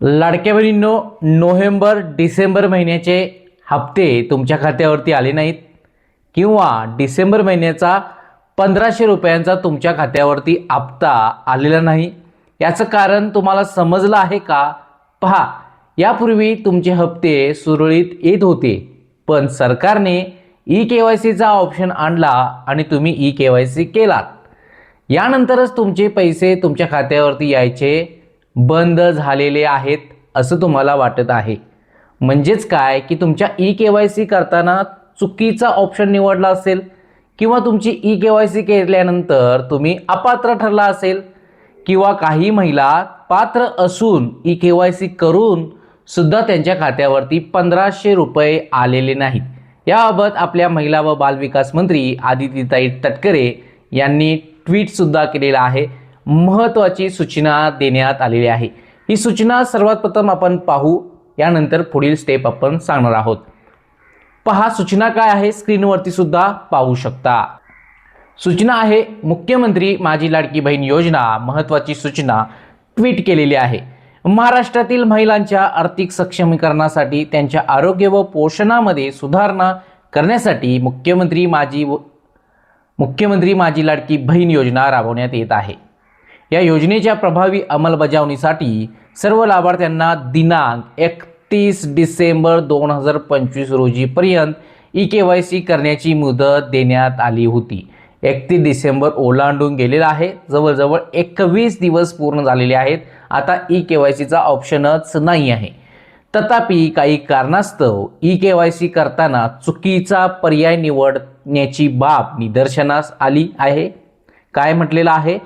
लाडक्या बहिणींनो November December महिन्याचे हप्ते तुमच्या खात्यावरती आले नाहीत किंवा डिसेंबर महिन्याचा पंधराशे रुपयांचा तुमच्या खात्यावरती हप्ता आलेला नाही. याचं कारण तुम्हाला समजलं आहे का? पहा यापूर्वी तुमचे हप्ते सुरळीत येत होते पण सरकारने ई के वाय सीचा ऑप्शन आणला आणि तुम्ही ई के वाय सी केलात. यानंतरच तुमचे पैसे तुमच्या खात्यावरती यायचे बंद झालेले आहेत असं तुम्हाला वाटत आहे. म्हणजेच काय की तुमच्या ई के वाय सी करताना चुकीचा ऑप्शन निवडला असेल किंवा तुमची ई के वाय सी केल्यानंतर तुम्ही अपात्र ठरला असेल किंवा काही महिला पात्र असून ई के वाय सी करून सुद्धा त्यांच्या खात्यावरती पंधराशे रुपये आलेले नाहीत. याबाबत आपल्या महिला व बालविकास मंत्री आदितीताई तटकरे यांनी ट्विटसुद्धा केलेलं आहे. महत्त्वाची सूचना देण्यात आलेली आहे. ही सूचना सर्वात प्रथम आपण पाहू यानंतर पुढील स्टेप आपण सांगणार आहोत. पहा सूचना काय आहे? स्क्रीनवरती सुद्धा पाहू शकता. सूचना आहे मुख्यमंत्री माझी लाडकी बहीण योजना महत्त्वाची सूचना ट्विट केलेली आहे. महाराष्ट्रातील महिलांच्या आर्थिक सक्षमीकरणासाठी त्यांच्या आरोग्य व पोषणामध्ये सुधारणा करण्यासाठी मुख्यमंत्री माझी व- मुख्यमंत्री माझी लाडकी बहीण योजना राबवण्यात येत आहे. या योजनेच्या प्रभावी अंमलबजावणीसाठी सर्व लाभार्थ्यांना दिनांक एकतीस डिसेंबर दोन हजार पंचवीस रोजीपर्यंत ई के वाय सी करण्याची मुदत देण्यात आली होती. एकतीस डिसेंबर ओलांडून गेलेला आहे. जवळजवळ एकवीस दिवस पूर्ण झालेले आहेत. आता ई के वाय सीचा ऑप्शनच नाही आहे. तथापि काही कारणास्तव ई के वाय सी करताना चुकीचा पर्याय निवडण्याची बाब निदर्शनास आली आहे. काय म्हटलेलं आहे?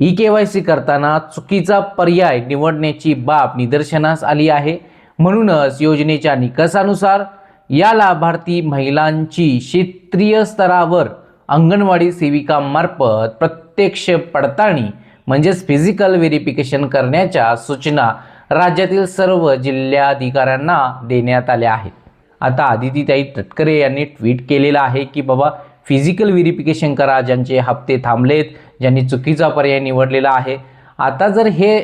ई के वाय सी करताना चुकीचा पर्याय निवडण्याची बाब निदर्शनास आली आहे. म्हणूनच योजनेच्या निकषानुसार या लाभार्थी महिलांची क्षेत्रीय स्तरावर अंगणवाडी सेविकांमार्फत प्रत्यक्ष पडताळणी म्हणजेच फिजिकल व्हेरिफिकेशन करण्याच्या सूचना राज्यातील सर्व जिल्हाधिकाऱ्यांना देण्यात आल्या आहेत. आता आदितीताई तटकरे यांनी ट्विट केलेलं आहे की बाबा फिजिकल व्हेरिफिकेशन करा ज्यांचे हप्ते थांबलेत ज्यांनी चुकीचा पर्याय निवडलेला आहे. आता जर हे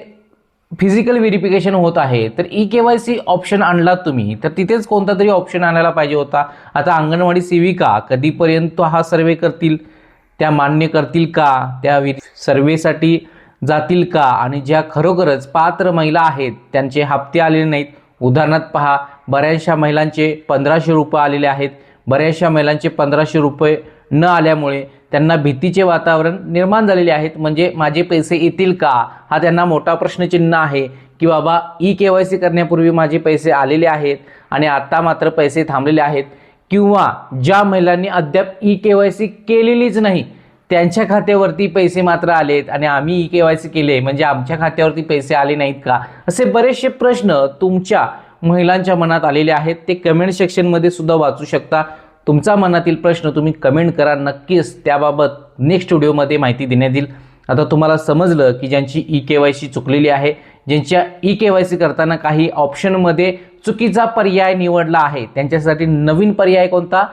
फिजिकल व्हेरिफिकेशन होत आहे तर E K Y C option आणलात तुम्ही. तर तिथेच कोणता तरी ऑप्शन आणायला पाहिजे होता. आता अंगणवाडी सेविका कधीपर्यंत हा सर्वे करतील? त्या मान्य करतील का? त्या वि सर्वेसाठी जातील का? आणि ज्या खरोखरच पात्र महिला आहेत त्यांचे हप्ते आलेले नाहीत. उदाहरणार्थ पहा बऱ्याचशा महिलांचे पंधराशे रुपये आलेले आहेत. बऱ्याचशा महिलांचे पंधराशे रुपये न आल्यामुळे त्यांना भीतीचे वातावरण निर्माण झालेले आहेत. म्हणजे माझे पैसे येतील का? हा त्यांना मोठा प्रश्नचिन्ह आहे की बाबा ई के वाय सी करण्यापूर्वी माझे पैसे आलेले आहेत आणि आत्ता मात्र पैसे थांबलेले आहेत. किंवा ज्या महिलांनी अद्याप ई के वाय सी केलेलीच नाही त्यांच्या खात्यावरती पैसे मात्र आलेत आणि आम्ही ई के वाय सी केले. म्हणजे आमच्या खात्यावरती पैसे आले नाहीत का? असे बरेचसे प्रश्न तुमच्या महिलांच्या मनात आलेले आहेत. ते कमेंट सेक्शनमध्ये सुद्धा वाचू शकता. तुमचा मनातील प्रश्न तुम्ही कमेंट करा. नक्कीच त्याबाबत नेक्स्ट व्हिडिओमध्ये माहिती देण्यात येईल. आता तुम्हाला समजलं की ज्यांची ई के वाय सी चुकलेली आहे ज्यांच्या ई के वाय सी करताना काही ऑप्शनमध्ये चुकीचा पर्याय निवडला आहे त्यांच्यासाठी नवीन पर्याय कोणता?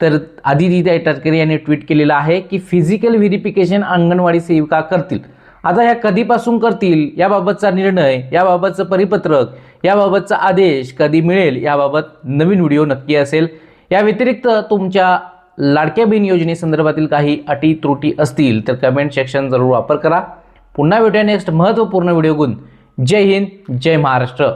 तर आदिती तटकरे यांनी ट्विट केलेलं आहे की फिजिकल व्हेरिफिकेशन अंगणवाडी सेविका करतील. आता ह्या कधीपासून करतील? याबाबतचा निर्णय याबाबतचं परिपत्रक याबाबतचा आदेश कधी मिळेल? याबाबत नवीन व्हिडिओ नक्की असेल. या व्यतिरिक्त तुमच्या लाडक्या बहीण योजनेसंदर्भातील काही अटी त्रुटी असतील तर कमेंट सेक्शन जरूर वापर करा. पुन्हा भेटूया नेक्स्ट महत्त्वपूर्ण व्हिडिओ गुण. जय हिंद जय महाराष्ट्र.